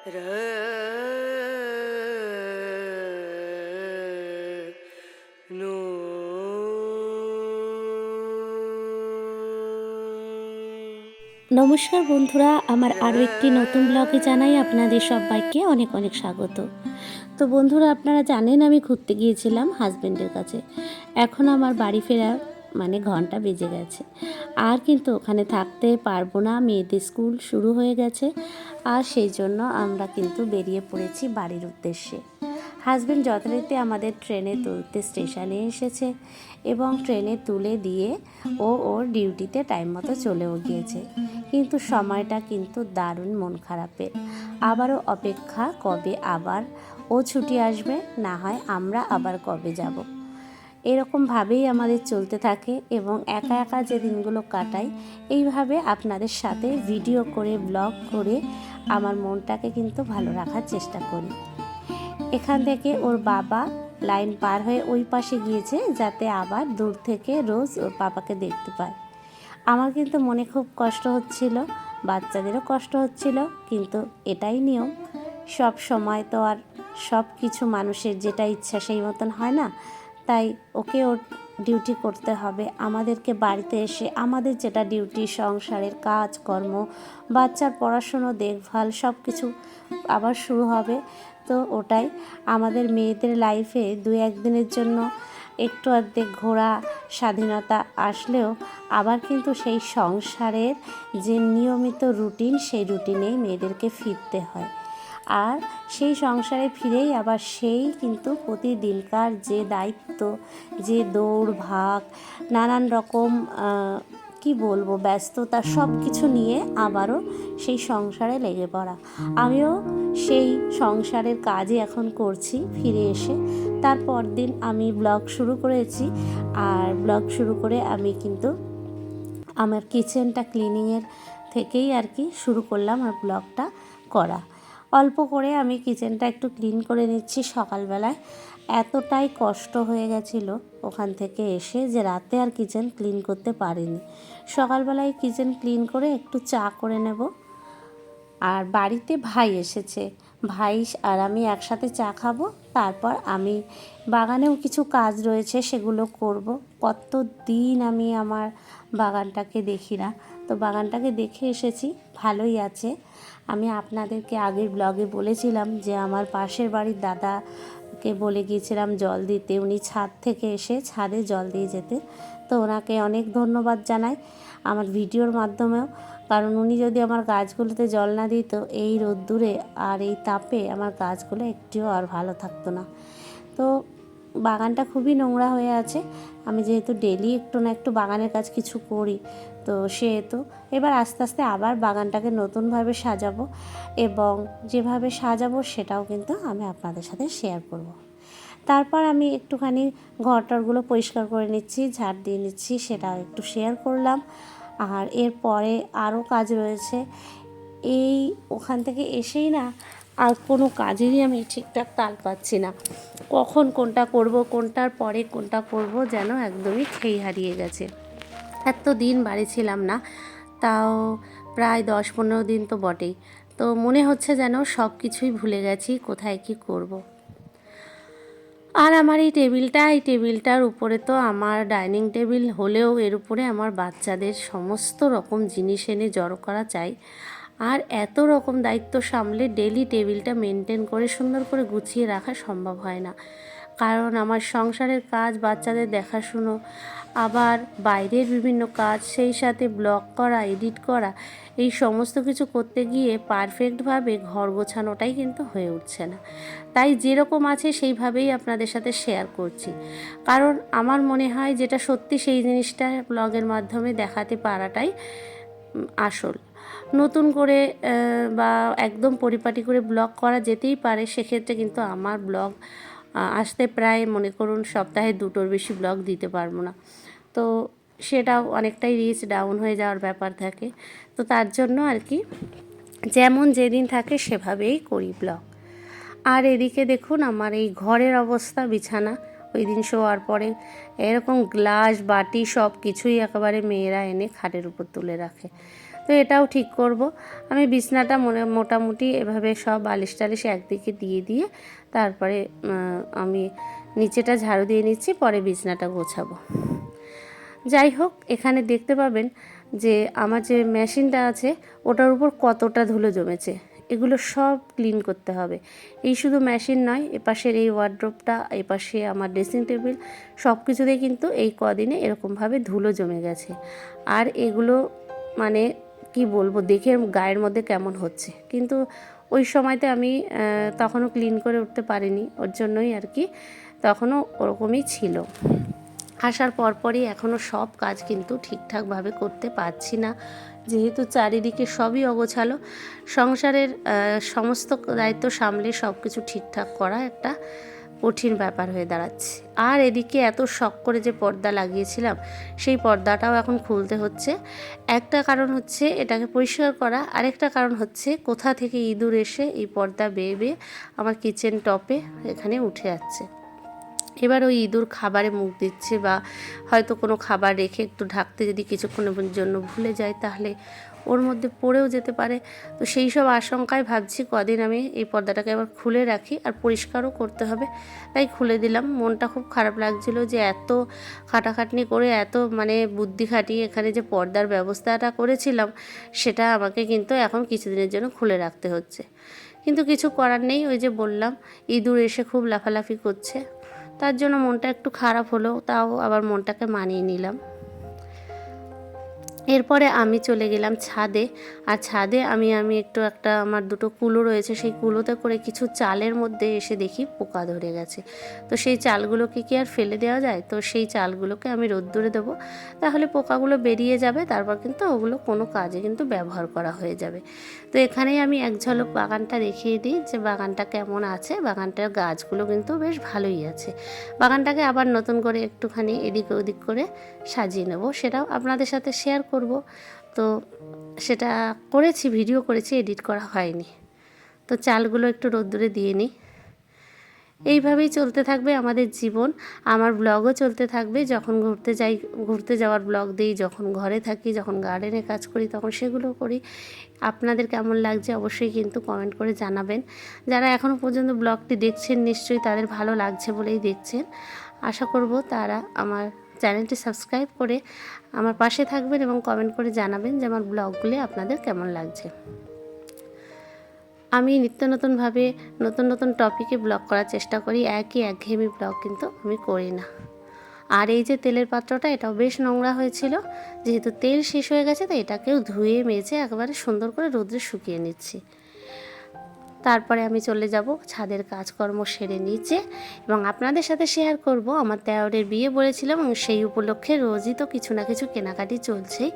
নমস্কার বন্ধুরা, আমার আরও একটি নতুন ব্লগে জানাই আপনাদের সবাইকে অনেক অনেক স্বাগত। তো বন্ধুরা, আপনারা জানেন আমি ঘুরতে গিয়েছিলাম হাজব্যান্ডের কাছে। এখন আমার বাড়ি ফেরার মানে ঘণ্টা বেজে গেছে। আর কিন্তু ওখানে থাকতে পারব না, মেয়েদের স্কুল শুরু হয়ে গেছে। আর সেই জন্য আমরা কিন্তু বেরিয়ে পড়েছি বাড়ির উদ্দেশ্যে। হাজব্যান্ড যথারীতি আমাদের ট্রেনে তুলতে স্টেশনে এসেছে এবং ট্রেনে তুলে দিয়ে ও ওর ডিউটিতে টাইম মতো চলেও গিয়েছে। কিন্তু সময়টা কিন্তু দারুণ মন খারাপের। আবারও অপেক্ষা কবে আবার ও ছুটি আসবে, না হয় আমরা আবার কবে যাব। এরকমভাবেই আমাদের চলতে থাকে এবং একা একা যে দিনগুলো কাটাই, এইভাবে আপনাদের সাথে ভিডিও করে ব্লগ করে আমার মনটাকে কিন্তু ভালো রাখার চেষ্টা করি। এখান থেকে ওর বাবা লাইন পার হয়ে ওই পাশে গিয়েছে যাতে আবার দূর থেকে রোজ ওর পাপাকে দেখতে পায়। আমার কিন্তু মনে খুব কষ্ট হচ্ছিল, বাচ্চাদেরও কষ্ট হচ্ছিল, কিন্তু এটাই নিয়ম। সব সময় তো আর সব কিছু মানুষের যেটা ইচ্ছা সেই মতন হয় না। তাই ওকে ওর ডিউটি করতে হবে। আমাদেরকে বাড়িতে এসে আমাদের যেটা ডিউটি, সংসারের কাজ, কর্ম, বাচ্চার পড়াশুনো, দেখভাল সব কিছু আবার শুরু হবে। তো ওটাই আমাদের মেয়েদের লাইফে দু একদিনের জন্য একটু অর্ধেক ঘোরা, স্বাধীনতা আসলেও আবার কিন্তু সেই সংসারের যে নিয়মিত রুটিন সেই রুটিনেই মেয়েদেরকে ফিরতে হয়। আর সেই সংসারে ফিরেই আবার সেই কিন্তু প্রতিদিনকার যে দায়িত্ব, যে দৌড় ভাগ, নানান রকম কি বলব, ব্যস্ততা সব কিছু নিয়ে আবারও সেই সংসারে লেগে পড়া। আমিও সেই সংসারের কাজই এখন করছি, ফিরে এসে। তারপর দিন আমি ব্লগ শুরু করেছি, আর ব্লগ শুরু করে আমি কিন্তু আমার কিচেনটা ক্লিনিংয়ের থেকেই আর কি শুরু করলাম আর ব্লগটা করা। অল্প করে আমি কিচেনটা একটু ক্লিন করে নিচ্ছি সকালবেলায়। এতটাই কষ্ট হয়ে গেছিল ওখান থেকে এসে যে রাতে আর কিচেন ক্লিন করতে পারিনি। সকালবেলায় কিচেন ক্লিন করে একটু চা করে নেব। আর বাড়িতে ভাই এসেছে। ভাই আর আমি একসাথে চা খাব, তারপর আমি বাগানেও কিছু কাজ রয়েছে সেগুলো করব। কত দিন আমি আমার বাগানটাকে দেখি না। তো বাগানটাকে দেখে এসেছি, ভালোই আছে। আমি আপনাদেরকে আগের ব্লগে বলেছিলাম যে আমার পাশের বাড়ির দাদাকে বলে গিয়েছিলাম জল দিতে। উনি ছাদ থেকে এসে ছাদে জল দিয়ে যেতে। তো ওনাকে অনেক ধন্যবাদ জানাই আমার ভিডিওর মাধ্যমেও। কারণ উনি যদি আমার গাছগুলোতে জল না দিত, এই রোদ্দুরে আর এই তাপে আমার গাছগুলো একটিও আর ভালো থাকতো না। তো বাগানটা খুবই নোংরা হয়ে আছে। আমি যেহেতু ডেলি একটু না একটু বাগানের কাজ কিছু করি তো সেহেতু এবার আস্তে আস্তে আবার বাগানটাকে নতুনভাবে সাজাবো এবং যেভাবে সাজাবো সেটাও কিন্তু আমি আপনাদের সাথে শেয়ার করব। তারপর আমি একটুখানি ঘরটরগুলো পরিষ্কার করে নিচ্ছি, ঝাড় দিয়ে নিচ্ছি, সেটাও একটু শেয়ার করলাম। আর এরপরে আরও কাজ রয়েছে। এই ওখান থেকে এসেই না আর কোনো কাজেরই আমি ঠিকঠাক তাল পাচ্ছি না। কখন কোনটা করব, কোনটার পরে কোনটা করব যেন একদমই খেই হারিয়ে গেছে। দিন বাড়ি ছিলাম না, তাও প্রায় দশ পনেরো দিন তো বটেই। তো মনে হচ্ছে যেন সব কিছুই ভুলে গেছি, কোথায় কি করব। আর আমার এই টেবিলটা, এই টেবিলটার উপরে তো আমার ডাইনিং টেবিল হলেও এর উপরে আমার বাচ্চাদের সমস্ত রকম জিনিস এনে জড়ো করা চাই। আর এত রকম দায়িত্ব সামলে ডেলি টেবিলটা মেনটেন করে সুন্দর করে গুছিয়ে রাখা সম্ভব হয় না। কারণ আমার সংসারের কাজ বাচ্চাদের দেখাশুনো, আবার বাইরের বিভিন্ন কাজ, সেই সাথে ব্লগ করা, এডিট করা, এই সমস্ত কিছু করতে গিয়ে পারফেক্টভাবে ঘর গোছানোটাই কিন্তু হয়ে উঠছে না। তাই যেরকম আছে সেইভাবেই আপনাদের সাথে শেয়ার করছি। কারণ আমার মনে হয় যেটা সত্যি সেই জিনিসটা ব্লগের মাধ্যমে দেখাতে পারাটাই আসল। নতুন করে বা একদম পরিপাটি করে ব্লগ করা যেতেই পারে, সেক্ষেত্রে কিন্তু আমার ব্লগ আসতে প্রায় মনে করুন সপ্তাহে দুটোর বেশি ব্লগ দিতে পারব না। তো সেটাও অনেকটাই রিচ ডাউন হয়ে যাওয়ার ব্যাপার থাকে। তো তার জন্য আর কি, যেমন যেদিন থাকে সেভাবেই করি ব্লগ আর এদিকে দেখুন আমার এই ঘরের অবস্থা, বিছানা, ওই দিন শোয়ার পরে এরকম গ্লাস বাটি সব কিছুই একেবারে মেয়েরা এনে খাটের উপর তুলে রাখে। তো এটাও ঠিক করব। আমি বিছনাটা মনে মোটামুটি এভাবে সব বালিশ টালিশ একদিকে দিয়ে দিয়ে তারপরে আমি নিচেটা ঝাড়ু দিয়ে নিচ্ছি, পরে বিছনাটা গোছাবো। যাই হোক, এখানে দেখতে পাবেন যে আমার যে মেশিনটা আছে, ওটার উপর কতটা ধুলো জমেছে। এগুলো সব ক্লিন করতে হবে। এই শুধু মেশিন নয়, এপাশের এই ওয়ার্ড্রোপটা, এপাশে আমার ড্রেসিং টেবিল, সব কিছুতেই কিন্তু এই কদিনে এরকমভাবে ধুলো জমে গেছে। আর এগুলো মানে কি বলব, দেখে গায়ের মধ্যে কেমন হচ্ছে। কিন্তু ওই সময়তে আমি তখনও ক্লিন করে উঠতে পারিনি, ওর জন্যই আর কি, তখনও ওরকমই ছিল। আসার পরপরই এখনও সব কাজ কিন্তু ঠিকঠাকভাবে করতে পারছি না। যেহেতু চারিদিকে সবই অগোছালো, সংসারের সমস্ত দায়িত্ব সামলে সব কিছু ঠিকঠাক করা একটা কঠিন ব্যাপার হয়ে দাঁড়াচ্ছে। আর এদিকে এত শখ করে যে পর্দা লাগিয়েছিলাম, সেই পর্দাটাও এখন খুলতে হচ্ছে। একটা কারণ হচ্ছে এটাকে পরিষ্কার করা, আরেকটা কারণ হচ্ছে কোথা থেকে ইঁদুর এসে এই পর্দা বেয়ে বেয়ে আমার কিচেন টপে এখানে উঠে যাচ্ছে। এবার ওই ইঁদুর খাবারে মুখ দিচ্ছে বা হয়তো কোনো খাবার রেখে একটু ঢাকতে যদি কিছুক্ষণের জন্য ভুলে যায়, তাহলে ওর মধ্যে পড়েও যেতে পারে। তো সেই সব আশঙ্কায় ভাবছি কদিন আমি এই পর্দাটাকে আবার খুলে রাখি আর পরিষ্কারও করতে হবে। তাই খুলে দিলাম। মনটা খুব খারাপ লাগছিল যে এত খাটাখাটনি করে, এত মানে বুদ্ধি খাটিয়ে এখানে যে পর্দার ব্যবস্থাটা করেছিলাম, সেটা আমাকে কিন্তু এখন কিছুদিনের জন্য খুলে রাখতে হচ্ছে। কিন্তু কিছু করার নেই, ওই যে বললাম, ইঁদুর এসে খুব লাফালাফি করছে। তার জন্য মনটা একটু খারাপ হলো, তাও আবার মনটাকে মানিয়ে নিলাম। এরপরে আমি চলে গেলাম ছাদে। আর ছাদে আমি আমি একটু একটা আমার দুটো কুলো রয়েছে, সেই কুলোতে করে কিছু চালের মধ্যে এসে দেখি পোকা ধরে গেছে। তো সেই চালগুলোকে কি আর ফেলে দেওয়া যায়? তো সেই চালগুলোকে আমি রোদ্দুরে দেবো। তাহলে পোকাগুলো বেরিয়ে যাবে, তারপর কিন্তু ওগুলো কোনো কাজে কিন্তু ব্যবহার করা হয়ে যাবে। তো এখানেই আমি এক ঝলক বাগানটা দেখিয়ে দিই যে বাগানটা কেমন আছে। বাগানটার গাছগুলো কিন্তু বেশ ভালোই আছে। বাগানটাকে আবার নতুন করে একটুখানি এদিক ওদিক করে সাজিয়ে নেব। সেটাও আপনাদের সাথে শেয়ার করব। তো সেটা করেছি ভিডিও করেছি এডিট করা হয়নি। তো চালগুলো একটু রোদ্দুরে দিয়ে নিই। এইভাবেই চলতে থাকবে আমাদের জীবন। আমার ব্লগও চলতে থাকবে। যখন ঘুরতে যাই, ঘুরতে যাওয়ার ব্লগ দিই, যখন ঘরে থাকি, যখন গার্ডেনে কাজ করি, তখন সেগুলো করি। আপনাদের কেমন লাগছে অবশ্যই কিন্তু কমেন্ট করে জানাবেন। যারা এখনও পর্যন্ত ব্লগটি দেখছেন, নিশ্চয়ই তাদের ভালো লাগছে বলেই দেখছেন। আশা করব তারা আমার চ্যানেলটি সাবস্ক্রাইব করে আমার পাশে থাকবেন এবং কমেন্ট করে জানাবেন যে আমার ব্লগগুলি আপনাদের কেমন লাগছে। আমি নিত্য নতুনভাবে নতুন নতুন টপিকে ব্লগ করার চেষ্টা করি, একই একঘেয়েমি ব্লগ কিন্তু আমি করি না। আর এই যে তেলের পাত্রটা, এটাও বেশ নোংরা হয়েছিল, যেহেতু তেল শেষ হয়ে গেছে তো এটাকেও ধুয়ে মেজে একেবারে সুন্দর করে রোদ্রে শুকিয়ে নিচ্ছি। তারপরে আমি চলে যাব ছাদের কাজকর্ম সেরে নিচে এবং আপনাদের সাথে শেয়ার করব। আমার দেওরের বিয়ে বলেছিলাম এবং সেই উপলক্ষে রোজই তো কিছু না কিছু কেনাকাটি চলছেই।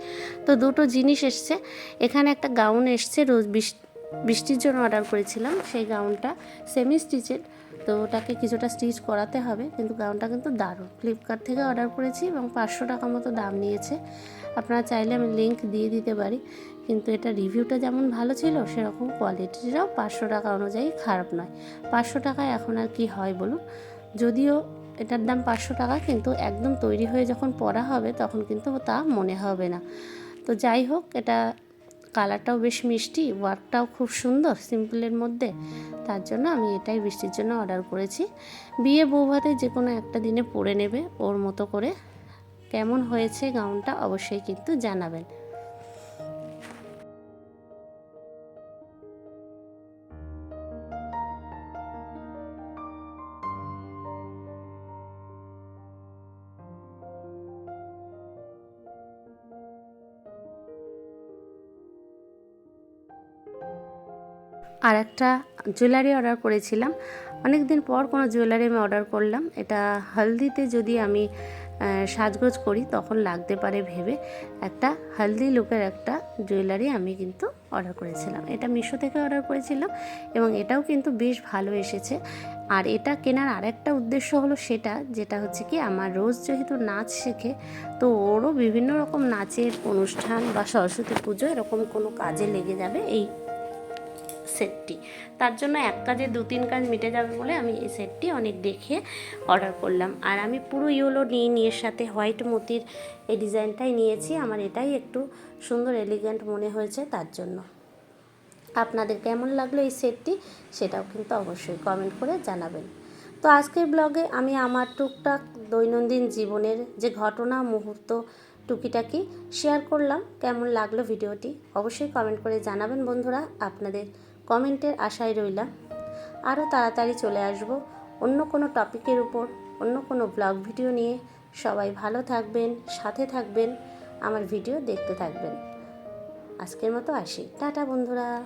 তো দুটো জিনিস এসছে। এখানে একটা গাউন এসছে, রোজ বৃষ্টি বৃষ্টির জন্য অর্ডার করেছিলাম। সেই গাউনটা সেমি স্টিচের তো ওটাকে কিছুটা স্টিচ করাতে হবে। কিন্তু গাউনটা কিন্তু দারুণ। ফ্লিপকার্ট থেকে অর্ডার করেছি এবং পাঁচশো টাকা মতো দাম নিয়েছে। আপনারা চাইলে আমি লিঙ্ক দিয়ে দিতে পারি। কিন্তু এটা রিভিউটা যেমন ভালো ছিল, সেরকম কোয়ালিটিটাও পাঁচশো টাকা অনুযায়ী খারাপ নয়। পাঁচশো টাকায় এখন আর কি হয় বলুন? যদিও এটার দাম পাঁচশো টাকা, কিন্তু একদম তৈরি হয়ে যখন পরা হবে, তখন কিন্তু তা মনে হবে না। তো যাই হোক, এটা কালারটাও বেশ মিষ্টি ওয়ার্কটাও খুব সুন্দর সিম্পলের মধ্যে। তার জন্য আমি এটাই বৃষ্টির জন্য অর্ডার করেছি। বিয়ে বৌভাতে যে কোনো একটা দিনে পরে নেবে, ওর মতো করে। কেমন হয়েছে গাউনটা অবশ্যই কিন্তু জানাবেন। আর একটা জুয়েলারি অর্ডার করেছিলাম। অনেক দিন পর কোনো জুয়েলারি আমি অর্ডার করলাম। এটা হলদিতে যদি আমি সাজগোজ করি তখন লাগতে পারে ভেবে একটা হলদি লুকের একটা জুয়েলারি আমি কিন্তু অর্ডার করেছিলাম। এটা মিশো থেকে অর্ডার করেছিলাম এবং এটাও কিন্তু বেশ ভালো এসেছে। আর এটা কেনার আরেকটা উদ্দেশ্য হলো সেটা, যেটা হচ্ছে কি আমার রোজ যেহেতু নাচ শেখে, তো ওরও বিভিন্ন রকম নাচের অনুষ্ঠান বা সরস্বতী পুজো এরকম কোনো কাজে লেগে যাবে এই সেটটি। তার জন্য এক কাজে দু তিন কাজ মিটে যাবে বলে আমি এই সেটটি অনেক দেখে অর্ডার করলাম। আর আমি পুরো ইয়েলো নিয়ে নিয়ে সাথে হোয়াইট মতির এই ডিজাইনটাই নিয়েছি। আমার এটাই একটু সুন্দর এলিগেন্ট মনে হয়েছে তার জন্য। আপনাদের কেমন লাগল এই সেটটি সেটাও কিন্তু অবশ্যই কমেন্ট করে জানাবেন। তো আজকের ব্লগে আমি আমার টুকটাক দৈনন্দিন জীবনের যে ঘটনা, মুহূর্ত, টুকিটাকি শেয়ার করলাম। কেমন লাগল ভিডিওটি অবশ্যই কমেন্ট করে জানাবেন বন্ধুরা। আপনাদের কমেন্টের আশায় রইলাম। আরও তাড়াতাড়ি চলে আসব অন্য কোনো টপিকের উপর, অন্য কোনো ব্লগ ভিডিও নিয়ে। সবাই ভালো থাকবেন, সাথে থাকবেন, আমার ভিডিও দেখতে থাকবেন। আজকের মতো আসি। টাটা বন্ধুরা।